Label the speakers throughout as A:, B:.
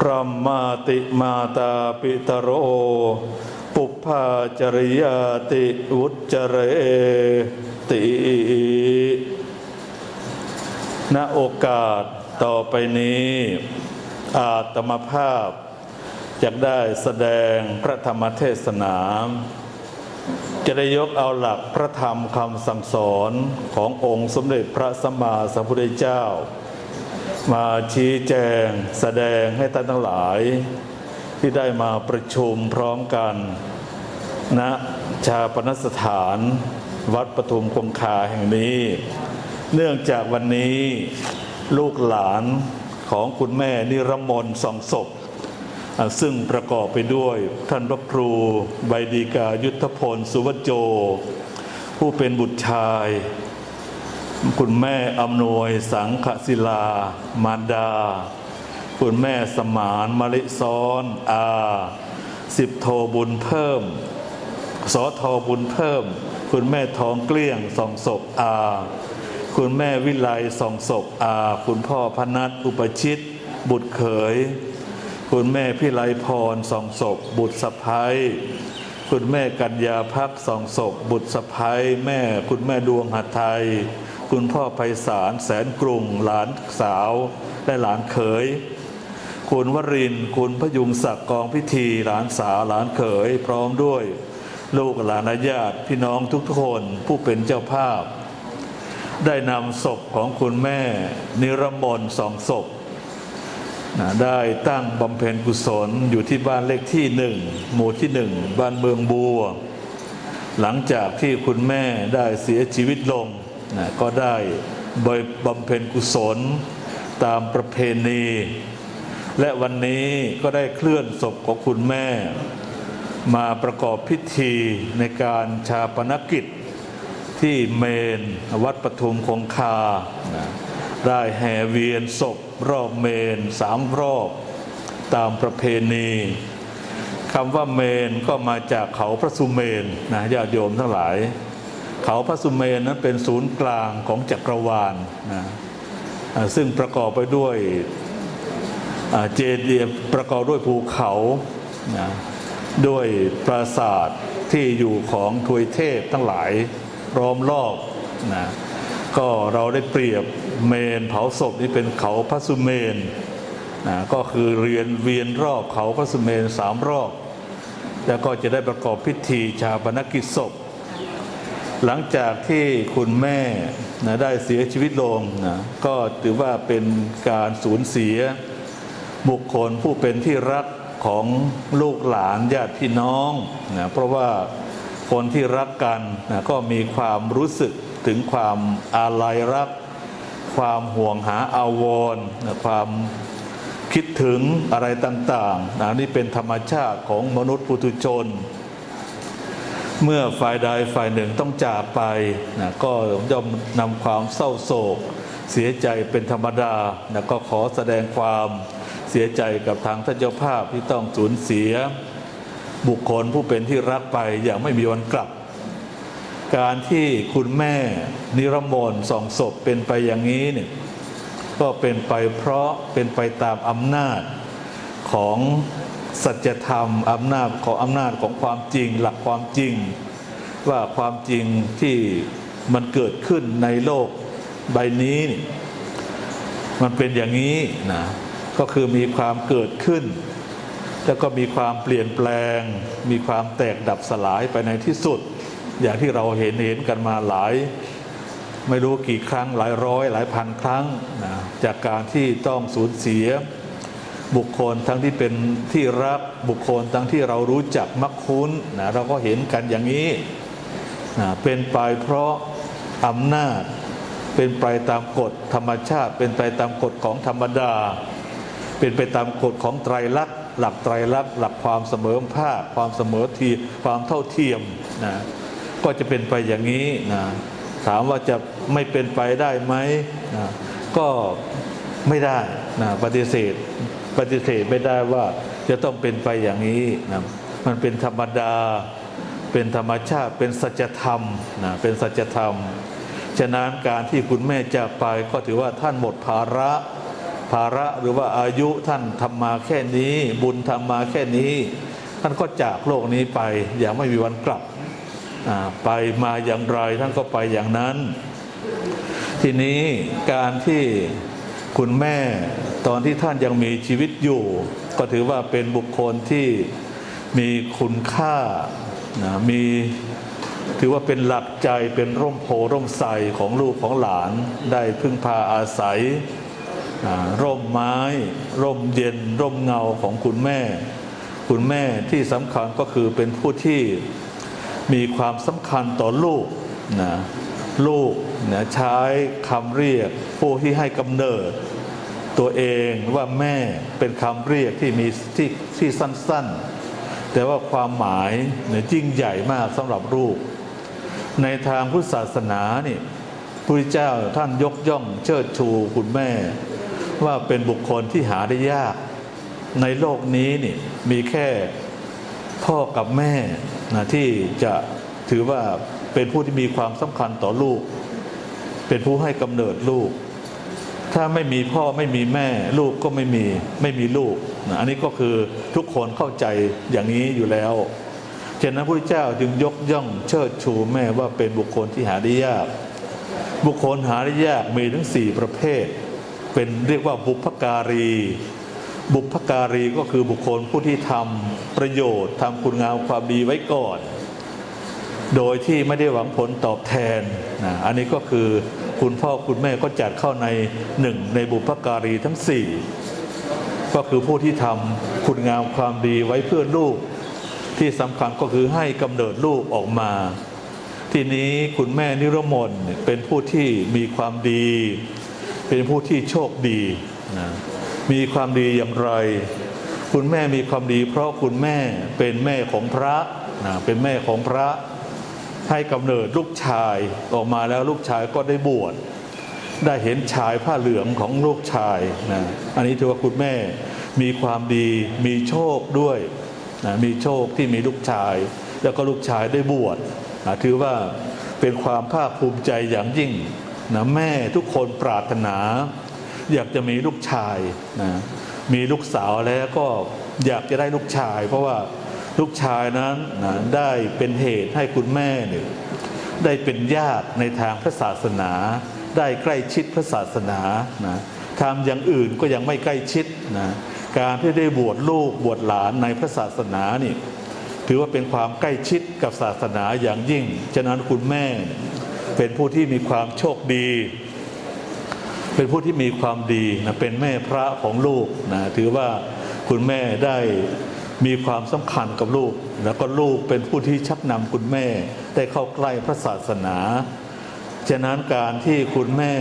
A: พระมาติมาตาปิตโร ปุพพาจริยาติวุจเรติณโอกาสต่อไปนี้ อาตมภาพจะได้แสดงพระธรรมเทศนา จะได้ยกเอาหลักพระธรรมคำสั่งสอนขององค์สมเด็จพระสัมมาสัมพุทธเจ้า มาชี้แจงแสดงให้ท่านทั้งหลาย ที่ได้มาประชุมพร้อมกันณชาปนสถานวัดปทุมคงคาแห่งนี้ เนื่องจากวันนี้ลูกหลานของคุณแม่นิรมนสองศพ ซึ่งประกอบไปด้วยท่านพระครูใบดีกายุทธพล สุวจโจ ผู้เป็นบุตรชาย คุณแม่อำนวยสังขศิลา มารดา คุณแม่สมานมะลิซ้อนอาสิบโทบุญเพิ่ม สอทอบุญเพิ่ม คุณแม่ทองเกลี้ยงสองศพอา คุณแม่วิไลสองศพอา คุณพ่อพนัทอุปชิต บุตรเขย คุณแม่พิไลพรสองศพบุตรสะพ้ายคุณแม่กัญญาพักสองศพบุตรสะพ้ายแม่ คุณแม่ดวงหัดไทย คุณพ่อไพศาลแสนกรุง หลานสาวและหลานเขย คุณวริน คุณพยุงศักดิ์กองพิธี หลานสาวหลานเขย พร้อมด้วย ลูกหลานญาติพี่น้องทุกๆคนผู้เป็นเจ้าภาพ ได้นำศพของคุณแม่ นิรมนสองศพนะได้ตั้งบำเพ็ญกุศลอยู่ที่บ้านเลขที่หนึ่งหมู่ที่หนึ่งบ้านเมืองบัว หลังจากที่คุณแม่ได้เสียชีวิตลง นะก็ได้บำเพ็ญกุศลตามประเพณี และวันนี้ก็ได้เคลื่อนศพของคุณแม่ มาประกอบพิธีในการชาปนกิจที่เมนวัดปทุมคงคานะได้แห่เวียนศพรอบเมนสามรอบตามประเพณีคำว่าเมนก็มาจากเขาพระสุเมนนะญาติโยมทั้งหลาย เขาพระสุเมนนั้นเป็นศูนย์กลางของจักรวาลนะซึ่งประกอบไปด้วยเจดีย์ประกอบด้วยภูเขานะด้วยปราสาทที่อยู่ของทวยเทพทั้งหลายล้อมรอบนะก็เราได้เปรียบเมนเผาศพนี่เป็นเขาพระสุเมนนะก็คือเรียนเวียนรอบเขาพระสุเมนสามรอบ แล้วก็จะได้ประกอบพิธีชาปนกิจศพ หลังจากที่คุณแม่นะได้เสียชีวิตลงนะก็ถือว่าเป็นการสูญเสีย บุคคลผู้เป็นที่รักของลูกหลานญาติพี่น้องนะเพราะว่าคนที่รักกันนะก็มีความรู้สึกถึงความอาลัยรัก ความห่วงหาอาวรนะความคิดถึงอะไรต่างๆนะนี่เป็นธรรมชาติของมนุษย์ปุถุชน เมื่อฝ่ายใดฝ่ายหนึ่งต้องจากไปนะก็ย่อมนำความเศร้าโศก เสียใจเป็นธรรมดานะก็ขอแสดงความเสียใจกับทางท่านเจ้าภาพที่ต้องสูญเสีย บุคคลผู้เป็นที่รักไปอย่างไม่มีวันกลับ การที่คุณแม่นิรมนสองศพเป็นไปอย่างนี้เนี่ยก็เป็นไปเพราะเป็นไปตามอำนาจของ สัจธรรมอำนาจของอำนาจของความจริง หลักความจริง ว่าความจริงที่มันเกิดขึ้นในโลกใบนี้ มันเป็นอย่างนี้นะก็คือมีความเกิดขึ้น แล้วก็มีความเปลี่ยนแปลง มีความแตกดับสลายไปในที่สุด อย่างที่เราเห็นเห็นกันมาหลาย ไม่รู้กี่ครั้งหลายร้อยหลายพันครั้งนะจากการที่ต้องสูญเสีย บุคคลทั้งที่เป็นที่รักบุคคลทั้งที่เรารู้จักมักคุ้นนะเราก็เห็นกันอย่างนี้นะเป็นไปเพราะอำนาจ เป็นไปตามกฎธรรมชาติ เป็นไปตามกฎของธรรมดา เป็นไปตามกฎของไตรลักษณ์หลักไตรลักษณ์หลักความเสมอภาคความเสมอทีความเท่าเทียมนะก็จะเป็นไปอย่างนี้นะถามว่าจะไม่เป็นไปได้ไหมนะก็ไม่ได้นะปฏิเสธ ปฏิเสธไม่ได้ว่าจะต้องเป็นไปอย่างนี้นะมันเป็นธรรมดา เป็นธรรมชาติเป็นสัจธรรมนะเป็นสัจธรรม ฉะนั้นการที่คุณแม่จากไปก็ถือว่าท่านหมดภาระภาระหรือว่าอายุท่านทำมาแค่นี้ บุญทำมาแค่นี้ ท่านก็จากโลกนี้ไปอย่างไม่มีวันกลับไปมาอย่างไรท่านก็ไปอย่างนั้น ทีนี้การที่ คุณแม่ตอนที่ท่านยังมีชีวิตอยู่ ก็ถือว่าเป็นบุคคลที่มีคุณค่านะมีถือว่าเป็นหลักใจเป็นร่มโพร่มใสของลูกของหลานได้พึ่งพาอาศัย ร่มไม้ ร่มเย็น ร่มเงาของคุณแม่ คุณแม่ที่สำคัญก็คือเป็นผู้ที่มีความสำคัญต่อลูกนะลูก นะใช้คำเรียกผู้ที่ให้กำเนิด ตัวเองว่าแม่เป็นคำเรียกที่มีที่ที่สั้นๆ แต่ว่าความหมายเนี่ยยิ่งใหญ่มากสำหรับลูก ในทางพุทธศาสนานี่พระเจ้าท่านยกย่องเชิดชูคุณแม่ ว่าเป็นบุคคลที่หาได้ยาก ในโลกนี้นี่มีแค่พ่อกับแม่นะที่จะถือว่าเป็นผู้ที่มีความสำคัญต่อลูก เป็นผู้ให้กำเนิดลูก ถ้าไม่มีพ่อไม่มีแม่ ลูกก็ไม่มีไม่มีลูกนะอันนี้ก็คือทุกคนเข้าใจอย่างนี้อยู่แล้วฉะนั้นพระพุทธเจ้าจึงยกย่องเชิดชูแม่ว่าเป็นบุคคลที่หาได้ยาก บุคคลหาได้ยากมีทั้งสี่ประเภท เป็นเรียกว่าบุพการี บุพการีก็คือบุคคลผู้ที่ทำประโยชน์ทำคุณงามความดีไว้ก่อน โดยที่ไม่ได้หวังผลตอบแทนนะอันนี้ก็คือคุณพ่อคุณแม่ก็จัดเข้าในหนึ่งในบุพการีทั้งสี่ก็คือผู้ที่ทำคุณงามความดีไว้เพื่อลูก ที่สำคัญก็คือให้กำเนิดลูกออกมา ทีนี้คุณแม่นิรมนเป็นผู้ที่มีความดี เป็นผู้ที่โชคดีนะมีความดีอย่างไร คุณแม่มีความดี เพราะคุณแม่เป็นแม่ของพระนะเป็นแม่ของพระ ให้กำเนิดลูกชายออกมาแล้วลูกชายก็ได้บวชได้เห็นชายผ้าเหลืองของลูกชายนะอันนี้ถือว่าคุณแม่มีความดีมีโชคด้วยนะมีโชคที่มีลูกชาย แล้วก็ลูกชายได้บวชนะถือว่าเป็นความภาคภูมิใจอย่างยิ่งนะแม่ทุกคนปรารถนา อยากจะมีลูกชายนะมีลูกสาวแล้วก็อยากจะได้ลูกชาย เพราะว่า ลูกชายนั้นนะได้เป็นเหตุให้คุณแม่เนี่ยได้เป็นญาติในทางพระศาสนา ได้ใกล้ชิดพระศาสนานะทำอย่างอื่นก็ยังไม่ใกล้ชิดนะการที่ได้บวชลูกบวชหลานในพระศาสนานี่ถือว่าเป็นความใกล้ชิดกับศาสนาอย่างยิ่ง ฉะนั้นคุณแม่เป็นผู้ที่มีความโชคดี เป็นผู้ที่มีความดีนะเป็นแม่พระของลูกนะถือว่าคุณแม่ได้ มีความสำคัญกับลูก แล้วก็ลูกเป็นผู้ที่ชักนำคุณแม่ได้เข้าใกล้พระศาสนา ฉะนั้นการที่คุณแม่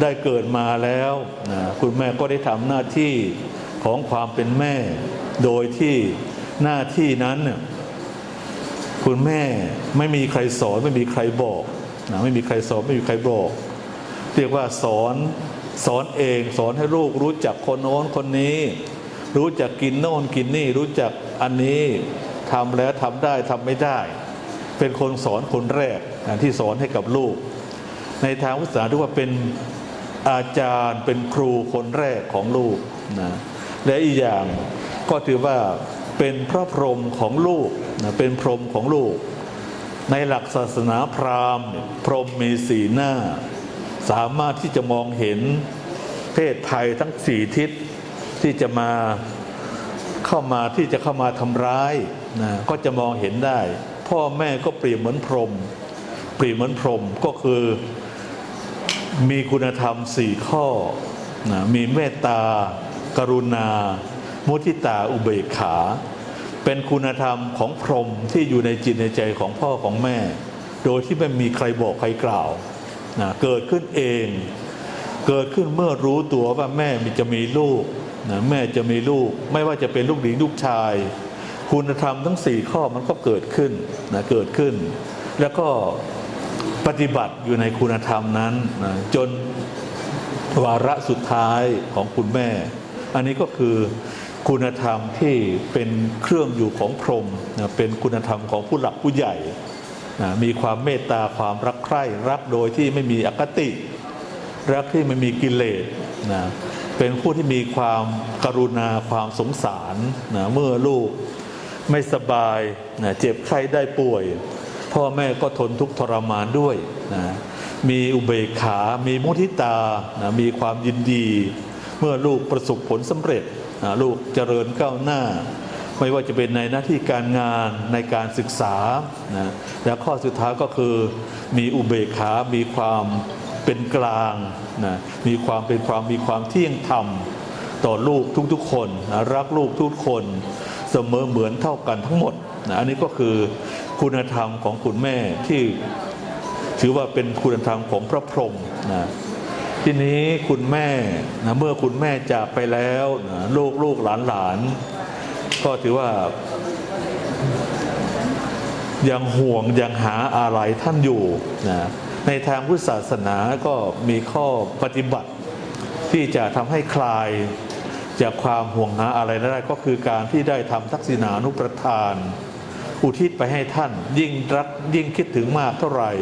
A: ได้เกิดมาแล้วนะคุณแม่ก็ได้ทำหน้าที่ของความเป็นแม่ โดยที่หน้าที่นั้นเนี่ยคุณแม่ไม่มีใครสอนไม่มีใครบอกนะไม่มีใครสอนไม่มีใครบอก เรียกว่าสอนสอนเองสอนให้ลูกรู้จักคนโน้นคนนี้ รู้จักกินโน่นกินนี่ รู้จักอันนี้ทำแล้วทำได้ทำไม่ได้ เป็นคนสอนคนแรกที่สอนให้กับลูก ในทางพุทธศาสาถือว่าเป็นอาจารย์เป็นครูคนแรกของลูกนะและอีกอย่างก็ถือว่าเป็นพระพรหมของลูกนะเป็นพรหมของลูก ในหลักศาสนาพราหมณ์ พรหมมีสีหน้า สามารถที่จะมองเห็นเพศภัยทั้งสี่ทิศ ที่จะมาเข้ามาที่จะเข้ามาทำร้ายนะก็จะมองเห็นได้ พ่อแม่ก็เปรียบเหมือนพรมเปรียบเหมือนพรมก็คือมีคุณธรรมสี่ข้อนะมีเมตตา กรุณา มุทิตาอุเบกขา เป็นคุณธรรมของพรหมที่อยู่ในจิตในใจของพ่อของแม่ โดยที่ไม่มีใครบอกใครกล่าวนะเกิดขึ้นเอง เกิดขึ้นเมื่อรู้ตัวว่าแม่มีจะมีลูกนะแม่จะมีลูก ไม่ว่าจะเป็นลูกหญิงลูกชาย คุณธรรมทั้งสี่ข้อมันก็เกิดขึ้นนะเกิดขึ้น แล้วก็ปฏิบัติอยู่ในคุณธรรมนั้นนะจนวาระสุดท้ายของคุณแม่ อันนี้ก็คือคุณธรรมที่เป็นเครื่องอยู่ของพรหมนะเป็นคุณธรรมของผู้หลักผู้ใหญ่นะมีความเมตตาความรักใคร่รักโดยที่ไม่มีอคติ รักที่ไม่มีกิเลสนะเป็นผู้ที่มีความกรุณาความสงสารนะเมื่อลูกไม่สบายนะเจ็บไข้ได้ป่วย พ่อแม่ก็ทนทุกข์ทรมานด้วยนะมีอุเบกขา มีมุทิตานะมีความยินดี เมื่อลูกประสบผลสำเร็จนะลูกเจริญก้าวหน้า ไม่ว่าจะเป็นในหน้าที่การงานในการศึกษานะและข้อสุดท้ายก็คือมีอุเบกขา มีความ เป็นกลางนะมีความเป็นความมีความเที่ยงธรรมต่อลูกทุกๆคนนะรักลูกทุกคน เสมอเหมือนเท่ากันทั้งหมดนะอันนี้ก็คือคุณธรรมของคุณแม่ที่ถือว่าเป็นคุณธรรมของพระพรหมนะทีนี้คุณแม่นะเมื่อคุณแม่จากไปแล้วนะลูกลูกหลานหลานก็ถือว่า ยังห่วงยังหาอะไรท่านอยู่นะ ในทางพุทธศาสนาก็มีข้อปฏิบัติ ที่จะทำให้คลายจากความห่วงหาอะไรได้ก็คือการที่ได้ทำทักษิณานุประทาน อุทิศไปให้ท่าน ยิ่งรักยิ่งคิดถึงมากเท่าไหร่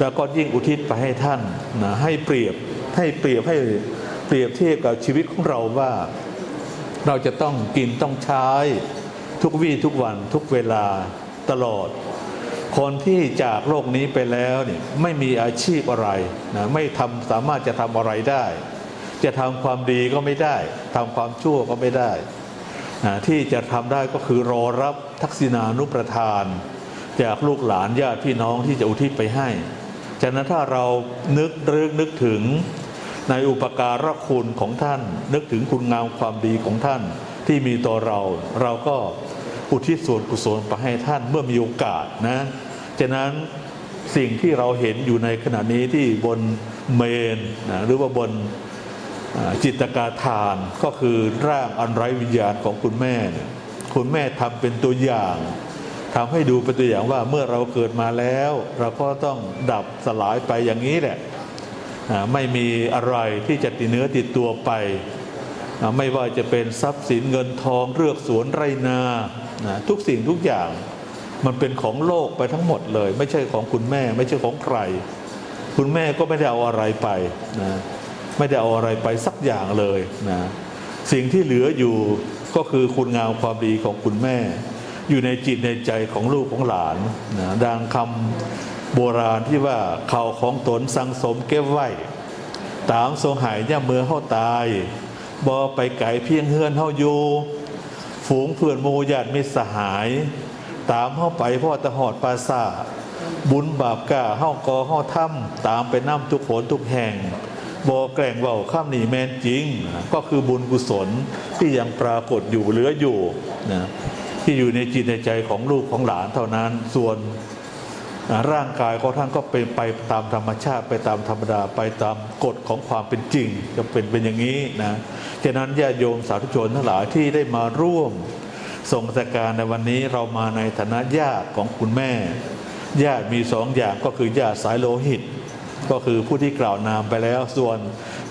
A: แล้วก็ยิ่งอุทิศไปให้ท่านนะให้เปรียบให้เปรียบให้เปรียบเทียบกับชีวิตของเราว่า เราจะต้องกินต้องใช้ทุกวี่ทุกวันทุกเวลาตลอด คนที่จากโลกนี้ไปแล้วเนี่ยไม่มีอาชีพอะไรนะไม่ทำสามารถจะทำอะไรได้ จะทำความดีก็ไม่ได้ทำความชั่วก็ไม่ได้นะที่จะทำได้ก็คือรอรับทักษิณานุประทาน จากลูกหลานญาติพี่น้องที่จะอุทิศไปให้ฉะนั้นถ้าเรานึกรึกนึกถึงในอุปการะคุณของท่าน นึกถึงคุณงามความดีของท่านที่มีต่อเราเราก็ อุทิศส่วนกุศลไปให้ท่านเมื่อมีโอกาสนะฉะนั้นสิ่งที่เราเห็นอยู่ในขณะนี้ที่บนเมนนะหรือว่าบนจิตกาทานก็คือร่างอันไร้วิญญาณของคุณแม่ คุณแม่ทำเป็นตัวอย่างทำให้ดูเป็นตัวอย่างว่าเมื่อเราเกิดมาแล้ว เราก็ต้องดับสลายไปอย่างนี้แหละไม่มีอะไรที่จะติดเนื้อติดตัวไป ไม่ว่าจะเป็นทรัพย์สินเงินทองเรือกสวนไรนานะทุกสิ่งทุกอย่างมันเป็นของโลกไปทั้งหมดเลย ไม่ใช่ของคุณแม่ ไม่ใช่ของใคร คุณแม่ก็ไม่ได้เอาอะไรไปนะไม่ได้เอาอะไรไปสักอย่างเลยนะสิ่งที่เหลืออยู่ก็คือคุณงามความดีของคุณแม่ อยู่ในจิตในใจของลูกของหลานนะดังคำโบราณที่ว่าเขาของตนสังสมเก็บไว้ ตามทรงหายย่าเมื่อเฮาตาย บอไปไก่เพียงเฮือนเฮาอยู่ ฝูงเพื่อนหมูญาติมิสหาย ตามเฮาไปพ่อตะหอดปราสาทบุญบาปกาเฮากอเฮาถ้ำตามไปน้ำทุกผลทุกแห่งบอแกล้งเบาข้ามหนีแมนจริง ก็คือบุญกุศลที่ยังปรากฏอยู่เหลืออยู่นะที่อยู่ในจิตในใจของลูกของหลานเท่านั้นส่วน ร่างกายของท่านก็เป็นไปตามธรรมชาติไปตามธรรมดาไปตามกฎของความเป็นจริง จะเป็นเป็นอย่างนี้นะฉะนั้นญาติโยมสาธุชนทั้งหลายที่ได้มาร่วมส่งสการในวันนี้เรามาในฐานะญาติของคุณแม่ ญาติมีสองอย่างก็คือญาติสายโลหิต ก็คือผู้ที่กล่าวนามไปแล้ว ส่วน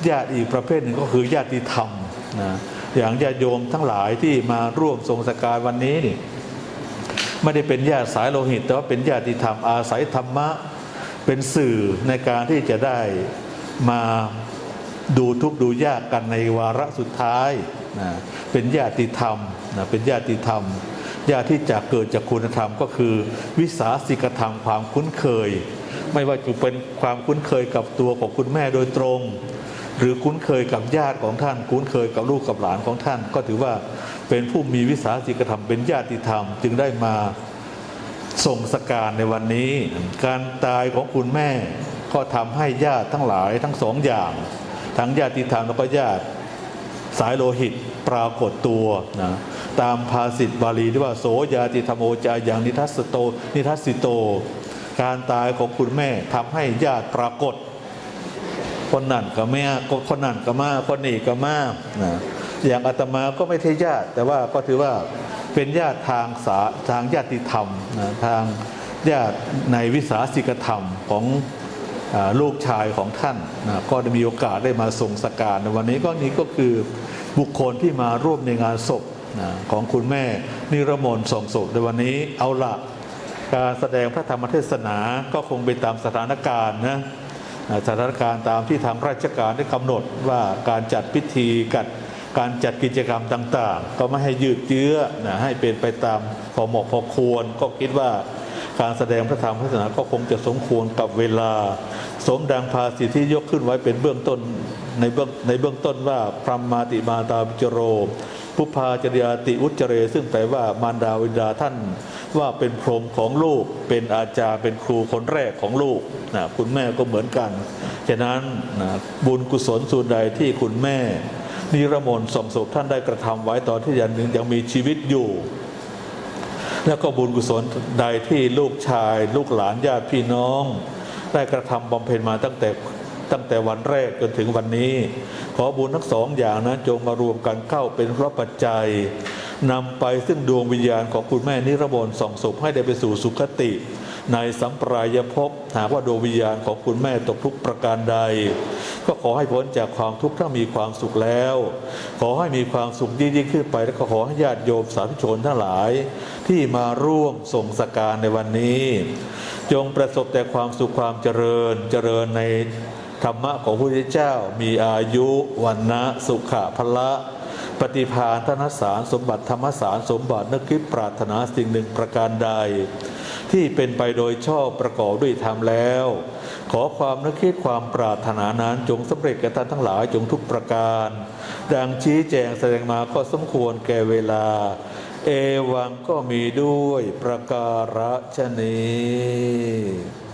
A: ญาติอีกประเภทหนึ่งก็คือญาติธรรมนะอย่างญาติโยมทั้งหลายที่มาร่วมทรงสการวันนี้นี่ ไม่ได้เป็นญาติสายโลหิต แต่ว่าเป็นญาติธรรมอาศัยธรรมะ เป็นสื่อในการที่จะได้มาดูทุกข์ดูยากกันในวาระสุดท้ายนะเป็นญาติธรรมนะเป็นญาติธรรม ญาติที่จะเกิดจากคุณธรรมก็คือ วิสาสิกธรรมความคุ้นเคย ไม่ว่าจะเป็นความคุ้นเคยกับตัวของคุณแม่โดยตรง หรือคุ้นเคยกับญาติของท่าน คุ้นเคยกับลูกกับหลานของท่าน ก็ถือว่าเป็นผู้มีวิสาสิกธรรมเป็นญาติธรรม จึงได้มาส่งสการในวันนี้ การตายของคุณแม่ก็ทำให้ญาติทั้งหลายทั้งสองอย่าง ทั้งญาติธรรมแล้วก็ญาติสายโลหิตปรากฏตัวนะตามภาษิตบาลีที่ว่าโสยาติธรรมโอจาอย่างนิทัสสโต นิทัสสิโต การตายของคุณแม่ทำให้ญาติปรากฏ คนนั่นก็แม่คนนั่นก็มาคนนี้ก็มานะอย่างอาตมาก็ไม่ใช่ญาติ แต่ว่าก็ถือว่าเป็นญาติทางสาทางญาติธรรมนะทางญาติในวิสาสิกธรรมของอลูกชายของท่านนะก็ได้มีโอกาสได้มาทรงสการในวันนี้ก็นี้ก็คือบุคคลที่มาร่วมในงานศพนะของคุณแม่นิรมนส่งศพในวันนี้เอาละการแสดงพระธรรมเทศนาก็คงไปตามสถานการณ์นะ สถานการณ์ตามที่ทางราชการได้กำหนดว่าการจัดพิธีกัดการจัดกิจกรรมต่างๆ ก็ไม่ให้ยืดเยื้อนะให้เป็นไปตามพอเหมาะพอควร ก็คิดว่าการแสดงพระธรรมเทศนาก็คงจะสมควรกับเวลา สมดังภาสิทธิยกขึ้นไว้เป็นเบื้องต้นในเบื้องในเบื้องต้นว่าพรหมาติมาตาวิจโร พุพาจริยาติอุจเร ซึ่งแปลว่ามารดาวินดาท่านว่าเป็นพรหมของลูก เป็นอาจารย์เป็นครูคนแรกของลูกนะคุณแม่ก็เหมือนกันฉะนั้นนะบุญกุศลส่วนใดที่คุณแม่ นิรมนส่งศพท่านได้กระทำไว้ตอนที่ยังยังมีชีวิตอยู่ แล้วก็บุญกุศลใดที่ลูกชาย ลูกหลานญาติพี่น้อง ได้กระทำบำเพ็ญมาตั้งแต่ ตั้งแต่วันแรกจนถึงวันนี้ ขอบุญทั้งสองอย่างนั้นจงมารวมกันเข้าเป็นพระปัจจัยนำไปซึ่งดวงวิญญาณของคุณแม่นิรมนส่องศพให้ได้ไปสู่สุคติ ในสัมปรายภพหากว่าดวงวิญญาณของคุณแม่ตกทุกข์ประการใด ก็ขอให้พ้นจากความทุกข์ถ้ามีความสุขแล้ว ขอให้มีความสุขยิ่งขึ้นไป และก็ขอให้ญาติโยมสาธุชนทั้งหลาย ที่มาร่วมส่งสการในวันนี้ จงประสบแต่ความสุขความเจริญเจริญใน ธรรมะของพระพุทธเจ้ามีอายุวันนะสุขะพละ ปฏิภาณธนสารสมบัติธรรมสารสมบัตินึกคิดปรารถนาสิ่งหนึ่งประการใด ที่เป็นไปโดยชอบประกอบด้วยธรรมแล้ว ขอความนึกคิดความปรารถนานั้นจงสำเร็จแก่ท่านทั้งหลายจงทุกประการ ดังชี้แจงแสดงมาก็สมควรแก่เวลา เอวังก็มีด้วยประการฉนี้